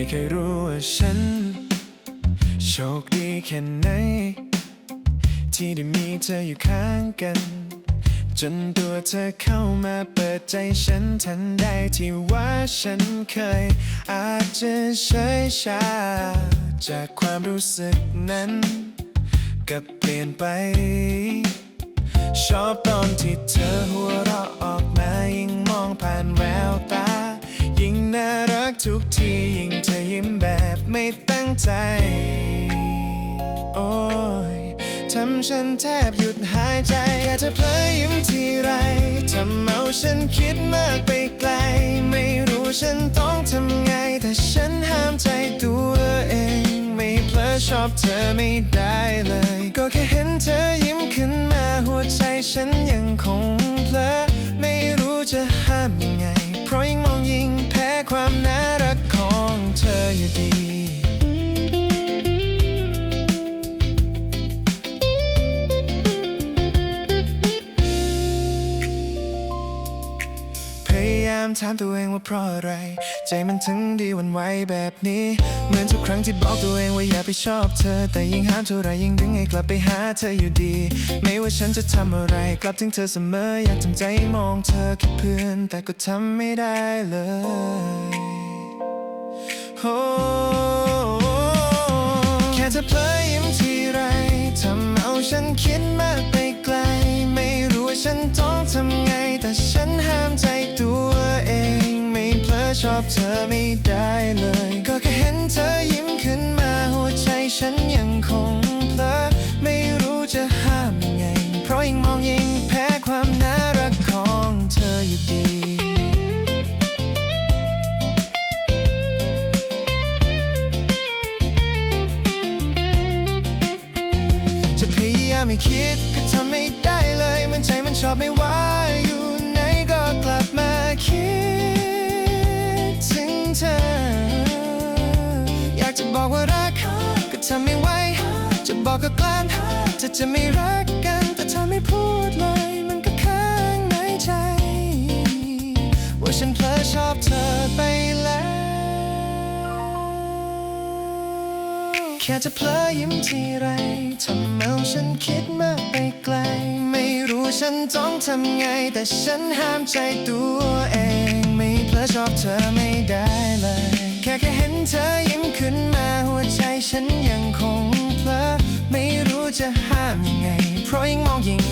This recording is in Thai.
ไม่เคยรู้ว่าฉัน โชคดีแค่ไหน ที่ได้มีเธออยู่ข้างกัน จนตัวเธอเข้ามาเปิดใจฉันทันใดที่ว่าฉันเคย อาจจะเฉยชา จากความรู้สึกนั้นกับเปลี่ยนไป ชอบตอนที่เธอหัวเราะออกมายิ่งมองผ่านแววตา ยิ่งน่ารักทุกทียิ่งเธอ ไม่ตั้งใจ โอ้ยทำฉันแทบหยุดหายใจ แค่เธอเพลยยิ้มทีไรทำเอาฉันคิดมากไปไกล ไม่รู้ฉันต้องทำไง แต่ฉันห้ามใจตัวเอง ไม่เพลอชอบเธอไม่ได้เลย ก็แค่เห็นเธอยิ้มขึ้นมาหัวใจฉันยังคงเพลอไม่รู้จะห้ามยังไง เพราะยิ่งมองยิ่งแพ้ความน่ารักของเธออยู่ดี ยามถามตัวเองว่าเพราะอะไร ใจมันถึงดีวันไหวแบบนี้ เหมือนทุกครั้งที่บอกตัวเองว่าอย่าไปชอบเธอ แต่ยิ่งห้ามเท่าไรยิ่งดึงให้กลับไปหาเธออยู่ดี ไม่ว่าฉันจะทำอะไร กลับถึงเธอเสมออยากทำใจมองเธอแค่เพื่อน แต่ก็ทำไม่ได้เลยโอ้แค่เธอเพลยยิ้มทีไรทำเอาฉันคิดมากไปไกล ไม่รู้ว่าฉันต้องทำไง อบเธอไม่ได้เลย ก็แค่เห็นเธอยิ้มขึ้นมาหัวใจฉันยังคงเพลอไม่รู้จะห้ามยังไง เพราะยิ่งมองยิ่งแพ้ความน่ารักของเธออยู่ดีจะพยายามไม่คิดก็ทำไม่ได้เลย มันใจมันชอบไม่ว่าอยู่ไหนก็กลับมาคิด ทำไม่ไหวจะบอกก็กลั้นจะจะไม่รักกัน แต่เธอไม่พูดเลย มันก็ค้างในใจ ว่าฉันเพลอชอบเธอไปแล้ว แค่จะเพลอยิ้มทีไรทำเอาฉันคิดมากไปไกล ไม่รู้ฉันต้องทำไง แต่ฉันห้ามใจตัวเอง ไม่เพลอชอบเธอไม่ได้เลย แค่แค่เห็นเธอยิ้ม ฉันยั